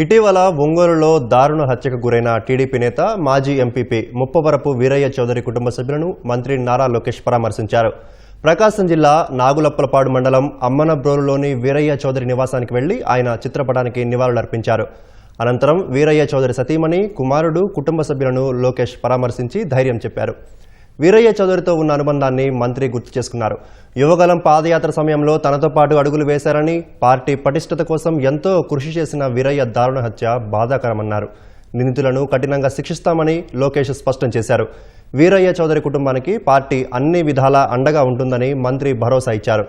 ఇటీవల ఒంగోలులో దారుణ హత్యకు గురైన టీడీపీ నేత మాజీ ఎంపీపీ ముప్పవరపు వీరయ్య చౌదరి కుటుంబ సభ్యులను మంత్రి నారా లోకేష్ పరామర్శించారు. ప్రకాశం జిల్లా నాగులప్పలపాడు మండలం అమ్మనబ్రోలులోని వీరయ్య చౌదరి నివాసానికి వెళ్ళి ఆయన చిత్రపటానికి నివాళులర్పించారు. అనంతరం వీరయ్య చౌదరి సతీమణి కుమారుడు కుటుంబ సభ్యులను లోకేష్ పరామర్శించి ధైర్యం చెప్పారు. వీరయ్య చౌదరితో ఉన్న అనుబంధాన్ని మంత్రి గుర్తు చేసుకున్నారు. యువగలం పాదయాత్ర సమయంలో తనతో పాటు అడుగులు వేశారని పార్టీ పటిష్టత కోసం ఎంతో కృషి చేసిన వీరయ్య దారుణ హత్య బాధాకరమన్నారు. నిందితులను కఠినంగా శిక్షిస్తామని లోకేష్ స్పష్టం చేశారు. వీరయ్య చౌదరి కుటుంబానికి పార్టీ అన్ని విధాలా అండగా ఉంటుందని మంత్రి భరోసా ఇచ్చారు.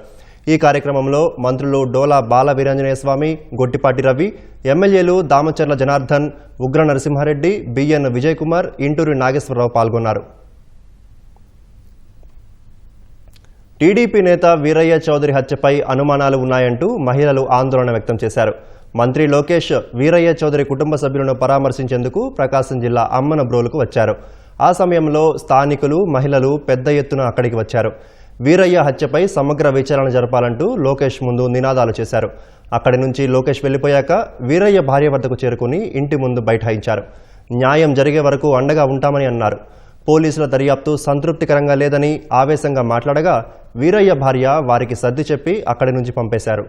ఈ కార్యక్రమంలో మంత్రులు డోలా బాల వీరాంజనేయ స్వామి గొట్టిపాటి రవి ఎమ్మెల్యేలు దామచర్ల జనార్దన్ ఉగ్ర నరసింహారెడ్డి బిఎన్ విజయ్ కుమార్ ఇంటూరి నాగేశ్వరరావు పాల్గొన్నారు. టీడీపీ నేత వీరయ్య చౌదరి హత్యపై అనుమానాలు ఉన్నాయంటూ మహిళలు ఆందోళన వ్యక్తం చేశారు. మంత్రి లోకేష్ వీరయ్య చౌదరి కుటుంబ సభ్యులను పరామర్శించేందుకు ప్రకాశం జిల్లా అమ్మనబ్రోలుకు వచ్చారు. ఆ సమయంలో స్థానికులు మహిళలు పెద్ద ఎత్తున అక్కడికి వచ్చారు. వీరయ్య హత్యపై సమగ్ర విచారణ జరపాలంటూ లోకేష్ ముందు నినాదాలు చేశారు. అక్కడి నుంచి లోకేష్ వెళ్ళిపోయాక వీరయ్య భార్య వద్దకు చేరుకుని ఇంటి ముందు బైఠాయించారు. న్యాయం జరిగే వరకు అండగా ఉంటామని అన్నారు. పోలీసుల దర్యాప్తు సంతృప్తికరంగా లేదని ఆవేశంగా మాట్లాడగా వీరయ్య భార్య వారికి సర్ది చెప్పి అక్కడి నుంచి పంపేశారు.